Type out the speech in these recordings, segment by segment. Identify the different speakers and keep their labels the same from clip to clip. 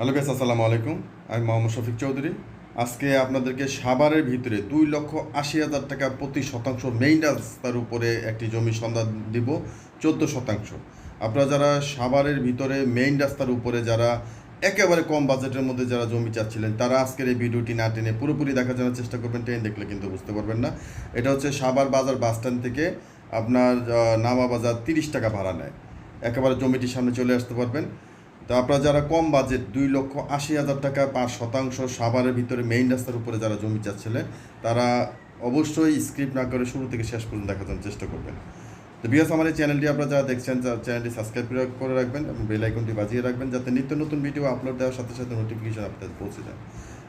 Speaker 1: Hello base আসসালামু আলাইকুম। আমি মোহাম্মদ শফিক চৌধুরী। আজকে আপনাদেরকে সাভারের ভিতরে দুই লক্ষ আশি হাজার টাকা প্রতি শতাংশ মেইন রাস্তার উপরে একটি জমি সন্ধান দিব, চোদ্দ শতাংশ। আপনারা যারা সাভারের ভিতরে মেইন রাস্তার উপরে যারা একেবারে কম বাজেটের মধ্যে যারা জমি চাচ্ছিলেন, তারা আজকের এই ভিডিওটি না টেনে পুরোপুরি দেখার জন্য চেষ্টা করবেন। ট্রেন দেখলে কিন্তু বুঝতে পারবেন না। এটা হচ্ছে সাভার বাজার বাস স্ট্যান্ড থেকে আপনার নামা বাজার তিরিশ টাকা ভাড়া নেয়। একেবারে জমিটির সামনে চলে আসতে পারবেন। তো আপনারা যারা কম বাজেট দুই লক্ষ আশি হাজার টাকা পাঁচ শতাংশ সাভারের ভিতরে মেইন রাস্তার উপরে যারা জমি চাচ্ছিলেন, তারা অবশ্যই স্ক্রিপ্ট না করে শুরু থেকে শেষ পর্যন্ত দেখার জন্য চেষ্টা করবেন। তো বিকজ আমার এই চ্যানেলটি আপনারা যারা দেখছেন চ্যানেলটি সাবস্ক্রাইব করে রাখবেন এবং বেল আইকনটি বাজিয়ে রাখবেন যাতে নিত্য নতুন ভিডিও আপলোড দেওয়ার সাথে সাথে নোটিফিকেশন আপনাদের পৌঁছে যায়।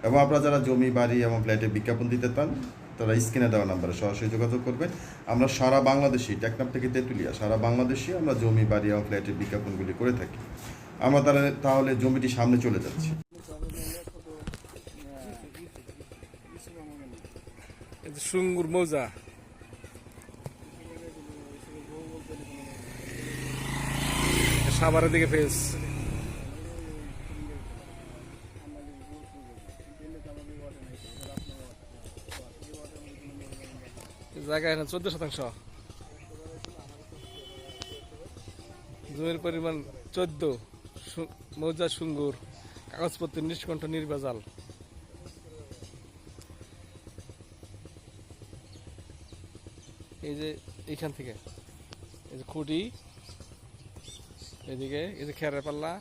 Speaker 1: এবং আপনারা যারা জমি, বাড়ি এবং ফ্ল্যাটে বিজ্ঞাপন দিতে পান তারা স্ক্রিনে দেওয়া নাম্বারে সরাসরি যোগাযোগ করবেন। আমরা সারা বাংলাদেশি টেকনাপ থেকে তেঁতুলিয়া, সারা বাংলাদেশি আমরা জমি, বাড়ি এবং ফ্ল্যাটের বিজ্ঞাপনগুলি করে থাকি। আমরা তাহলে তাহলে জমিটি সামনে চলে যাচ্ছি।
Speaker 2: সুঙ্গুর মৌজা। সাভারের দিকে ফেস জায়গা এখানে চোদ্দ শতাংশ। জমির পরিমাণ চোদ্দ। মৌজা সুঙ্গুর কাগজপত্র নিষ্কণ্ঠ নির্বাজাল এই যে এইখান থেকে, এই যে খুঁটি, এদিকে, এই যে খেয়ারের পাল্লা।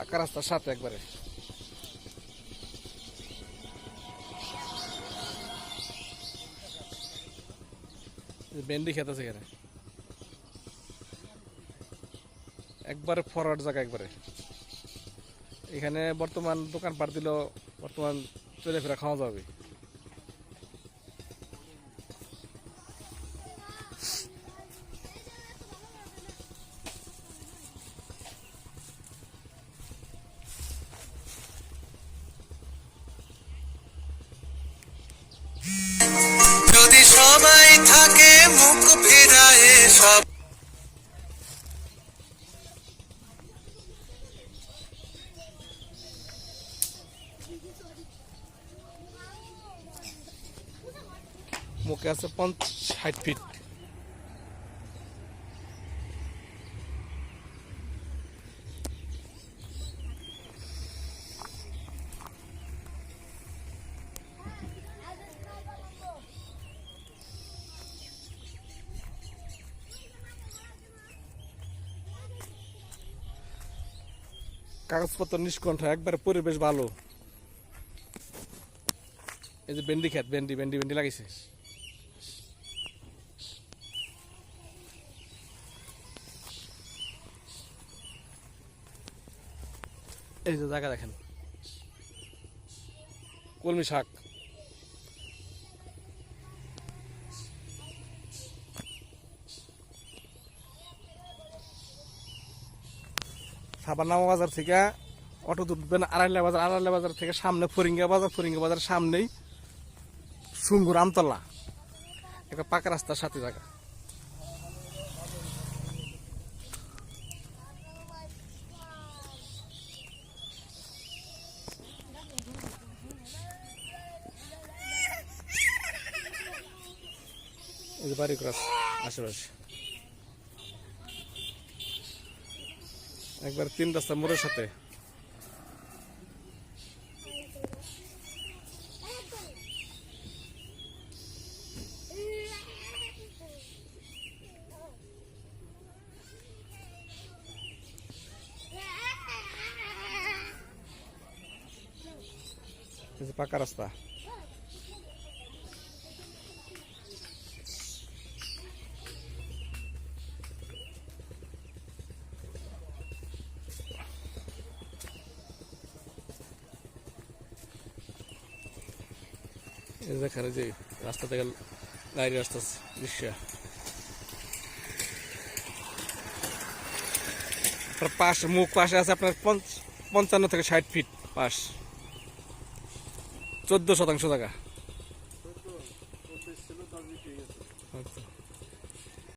Speaker 2: পাকা রাস্তার সাথে একবারে। ভেন্ডি খেত আছে এখানে। একবারে ফরওয়ার্ড জায়গা একবারে। এখানে বর্তমান দোকান পাট দিলেও বর্তমান চলে ফেরা খাওয়া যাবে।
Speaker 3: মুখে
Speaker 2: আছে পঞ্চাশ ষাট ফিট কাগজপত্র নিষ্কণ্ঠ, একবারে পরিবেশ ভালো। এই যে ভেন্ডি খেত ভেন্ডি ভেন্ডি ভেন্ডি লাগিয়েছে। এই যে জায়গা দেখেন। কলমি শাক। সাবান্নামা বাজার থেকে অটো তুলবেন আড়াইলা বাজার আড়াইলা বাজার থেকে সামনে ফরিঙ্গা বাজার ফরিঙ্গা বাজার সামনেই সুঙ্গুর আমতলা। একটা পাকা রাস্তার সাথে জায়গা। যে বাড়ি ক্রস আশেপাশে। একবার তিন রাস্তা মোড়ের সাথে। পাকা রাস্তা। দেখেন যে রাস্তা থেকে গাড়ি রাস্তা দৃশ্য। পাশ, মুখ পাশে আছে আপনার পঞ্চ পঞ্চান্ন থেকে ষাট ফিট পাশ। চোদ্দ শতাংশ জায়গা।